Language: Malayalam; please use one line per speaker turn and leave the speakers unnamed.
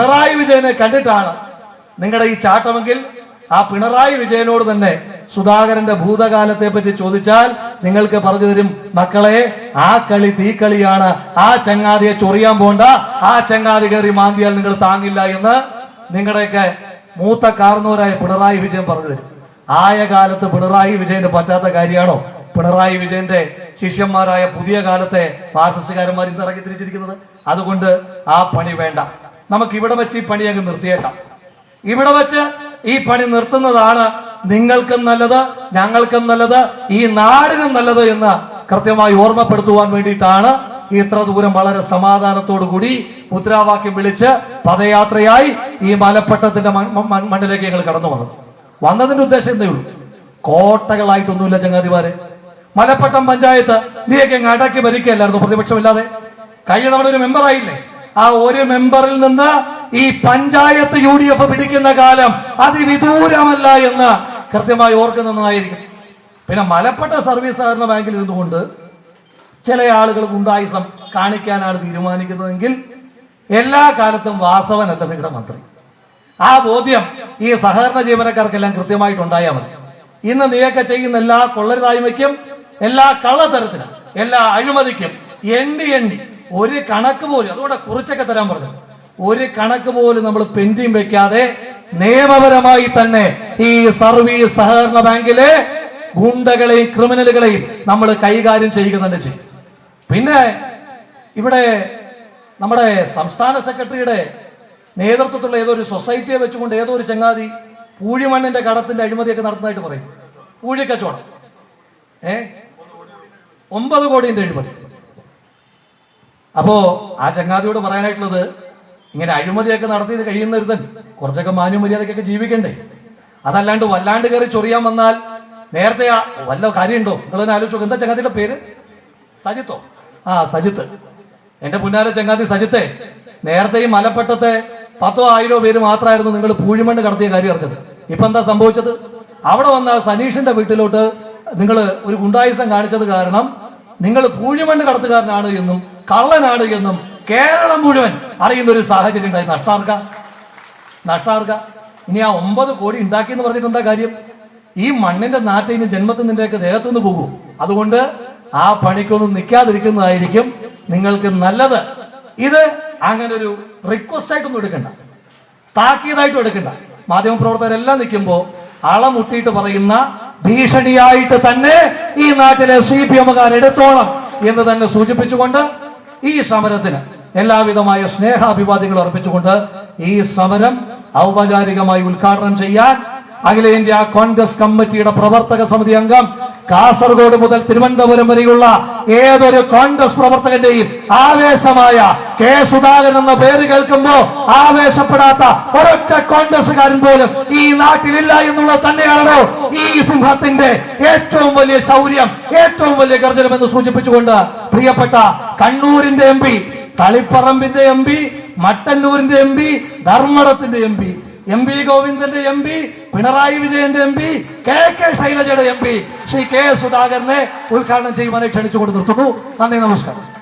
പിണറായി വിജയനെ കണ്ടിട്ടാണ് നിങ്ങളുടെ ഈ ചാട്ടമെങ്കിൽ ആ പിണറായി വിജയനോട് തന്നെ സുധാകരന്റെ ഭൂതകാലത്തെ പറ്റി ചോദിച്ചാൽ നിങ്ങൾക്ക് പറഞ്ഞു തരും മക്കളെ ആ കളി തീക്കളിയാണ് ആ ചങ്ങാതിയെ ചൊറിയാൻ പോണ്ട. ആ ചങ്ങാതി കയറി മാന്തിയാൽ നിങ്ങൾ താങ്ങില്ല എന്ന് നിങ്ങളുടെയൊക്കെ മൂത്ത കാർന്നവരായ പിണറായി വിജയൻ പറഞ്ഞു തരും. ആയ കാലത്ത് പിണറായി വിജയന് പറ്റാത്ത കാര്യമാണോ? പിണറായി വിജയന്റെ ശിഷ്യന്മാരായ പുതിയ കാലത്തെ മാർസിസ്റ്റുകാരന്മാർ ഇന്ന് തിരിച്ചിരിക്കുന്നത്. അതുകൊണ്ട് ആ പണി വേണ്ട. നമുക്ക് ഇവിടെ വെച്ച് ഈ പണി അങ്ങ് നിർത്തിയേക്കാം. ഇവിടെ വെച്ച് ഈ പണി നിർത്തുന്നതാണ് നിങ്ങൾക്കും നല്ലത് ഞങ്ങൾക്കും നല്ലത് ഈ നാടിനും നല്ലത് എന്ന് കൃത്യമായി ഓർമ്മപ്പെടുത്തുവാൻ വേണ്ടിയിട്ടാണ് ഇത്ര ദൂരം വളരെ കൂടി മുദ്രാവാക്യം വിളിച്ച് പദയാത്രയായി ഈ മലപ്പട്ടത്തിന്റെ മണ്ണിലേക്ക് ഞങ്ങൾ കടന്നു വന്നത്. വന്നതിന്റെ ഉദ്ദേശം എന്തേ ഉള്ളൂ. കോട്ടകളായിട്ടൊന്നുമില്ല ചങ്ങാതിമാരെ. മലപ്പട്ടം പഞ്ചായത്ത് നീയൊക്കെ അങ്ങ് അടക്കി ഭരിക്കല്ലായിരുന്നു പ്രതിപക്ഷമില്ലാതെ. കഴിഞ്ഞ തവണ ഒരു മെമ്പർ ആയില്ലേ? ആ ഒരു മെമ്പറിൽ നിന്ന് ഈ പഞ്ചായത്ത് യു ഡി എഫ് പിടിക്കുന്ന കാലം അതിവിദൂരമല്ല എന്ന് കൃത്യമായി ഓർക്കുന്നതായിരിക്കും പിന്നെ മലപ്പെട്ട സർവീസ് സഹകരണ ബാങ്കിൽ ഇരുന്നുകൊണ്ട് ചില ആളുകൾ ഗുണ്ടായുസം കാണിക്കാനാണ് തീരുമാനിക്കുന്നതെങ്കിൽ എല്ലാ കാലത്തും വാസവനല്ല നിങ്ങളുടെ മന്ത്രി. ആ ബോധ്യം ഈ സഹകരണ ജീവനക്കാർക്കെല്ലാം കൃത്യമായിട്ടുണ്ടായാൽ മതി. ഇന്ന് നീയൊക്കെ ചെയ്യുന്ന എല്ലാ കൊള്ളരുതായ്മയ്ക്കും എല്ലാ കള്ളത്തരത്തിനും എല്ലാ അഴിമതിക്കും എണ്ണി എണ്ണി ഒരു കണക്ക് പോലും അതുകൊണ്ട് കുറിച്ചൊക്കെ തരാൻ പറഞ്ഞു. ഒരു കണക്ക് പോലും നമ്മൾ പെൻഡിങ് വെക്കാതെ നിയമപരമായി തന്നെ ഈ സർവീസ് സഹകരണ ബാങ്കിലെ ഗുണ്ടകളെയും ക്രിമിനലുകളെയും നമ്മൾ കൈകാര്യം ചെയ്യുക തന്നെ ചെയ്യും. പിന്നെ ഇവിടെ നമ്മുടെ സംസ്ഥാന സെക്രട്ടറിയുടെ നേതൃത്വത്തിലുള്ള ഏതോ ഒരു സൊസൈറ്റിയെ വെച്ചുകൊണ്ട് ഏതോ ഒരു ചങ്ങാതി പൂഴിമണ്ണിന്റെ കടത്തിന്റെ അഴിമതിയൊക്കെ നടത്തുന്നതായിട്ട് പറയും. പൂഴിക്കച്ചവടം. ഏ? ഒമ്പത് കോടിന്റെ അഴിമതി. അപ്പോ ആ ചങ്ങാതിയോട് പറയാനായിട്ടുള്ളത് ഇങ്ങനെ അഴിമതിയൊക്കെ നടത്തി കഴിയുന്ന ഒരുത്തൻ കുറച്ചൊക്കെ മാന്യമര്യാദക്കൊക്കെ ജീവിക്കണ്ടേ? അതല്ലാണ്ട് വല്ലാണ്ട് കയറി ചൊറിയാൻ വന്നാൽ നേരത്തെ വല്ല കാര്യമുണ്ടോ? നിങ്ങളൊന്ന് ആലോചിച്ചു എന്താ ചങ്ങാതിയുടെ പേര്? സജിത്തോ? ആ സജിത്ത്. എന്റെ പുന്നാലെ ചങ്ങാതി സജിത്തെ നേരത്തെ ഈ മലപ്പെട്ടത്തെ പത്തോ ആയിരോ പേര് മാത്രമായിരുന്നു നിങ്ങൾ പൂഴിമണ്ണ് കടത്തിയ കാര്യം അറിഞ്ഞത്. ഇപ്പൊ എന്താ സംഭവിച്ചത്? അവിടെ വന്ന സനീഷിന്റെ വീട്ടിലോട്ട് നിങ്ങൾ ഒരു ഗുണ്ടായുസം കാണിച്ചത് കാരണം നിങ്ങൾ പൂഴിമണ്ണ് കടത്തുകാരനാണ് എന്നും കള്ളനാണ് എന്നും കേരളം മുഴുവൻ അറിയുന്ന ഒരു സാഹചര്യം ഉണ്ടായി. നഷ്ടാർക്ക നഷ്ടാർക്ക ഇനി ആ ഒമ്പത് കോടി ഉണ്ടാക്കി എന്ന് പറഞ്ഞിട്ട് എന്താ കാര്യം? ഈ മണ്ണിന്റെ നാട്ടിൽ ഇനി ജന്മത്തിൽ നിന്റെയൊക്കെ ദേഹത്തുനിന്ന് പോകും. അതുകൊണ്ട് ആ പണിക്കൊന്നും നിൽക്കാതിരിക്കുന്നതായിരിക്കും നിങ്ങൾക്ക് നല്ലത്. ഇത് അങ്ങനെ ഒരു റിക്വസ്റ്റ് ആയിട്ടൊന്നും എടുക്കണ്ട. താക്കീതായിട്ടും എടുക്കണ്ട. മാധ്യമപ്രവർത്തകരെല്ലാം നിൽക്കുമ്പോ അളമുട്ടിയിട്ട് പറയുന്ന ഭീഷണിയായിട്ട് തന്നെ ഈ നാട്ടിലെ സി പി എമ്മുകാർ എടുത്തോളം എന്ന് തന്നെ സൂചിപ്പിച്ചുകൊണ്ട് ഈ സമരത്തിന് എല്ലാവിധമായ സ്നേഹാഭിവാദ്യങ്ങൾ അർപ്പിച്ചുകൊണ്ട് ഈ സമരം ഔപചാരികമായി ഉദ്ഘാടനം ചെയ്യാൻ അഖിലേന്ത്യാ കോൺഗ്രസ് കമ്മിറ്റിയുടെ പ്രവർത്തക സമിതി അംഗം കാസർഗോഡ് മുതൽ തിരുവനന്തപുരം വരെയുള്ള ഏതൊരു കോൺഗ്രസ് പ്രവർത്തകന്റെയും ആവേശമായ കെ സുധാകരൻ എന്ന പേര് കേൾക്കുമ്പോ ആവേശപ്പെടാത്ത ഒരൊറ്റ കോൺഗ്രസ്സുകാരൻ പോലും ഈ നാട്ടിലില്ല എന്നുള്ളത് തന്നെയാണല്ലോ ഈ സിംഹത്തിന്റെ ഏറ്റവും വലിയ ശൗര്യം ഏറ്റവും വലിയ ഗർജനം എന്ന് സൂചിപ്പിച്ചുകൊണ്ട് പ്രിയപ്പെട്ട കണ്ണൂരിന്റെ എം പി തളിപ്പറമ്പിന്റെ എം പി മട്ടന്നൂരിന്റെ എം പി ധർമ്മടത്തിന്റെ എം പി എം പി ഗോവിന്ദന്റെ എം പി പിണറായി വിജയന്റെ എം പി കെ കെ ശൈലജയുടെ എം പി ശ്രീ കെ സുധാകരനെ ഉദ്ഘാടനം ചെയ്യുവാനായി ക്ഷണിച്ചുകൊണ്ട് നിർത്തുന്നു. നന്ദി നമസ്കാരം.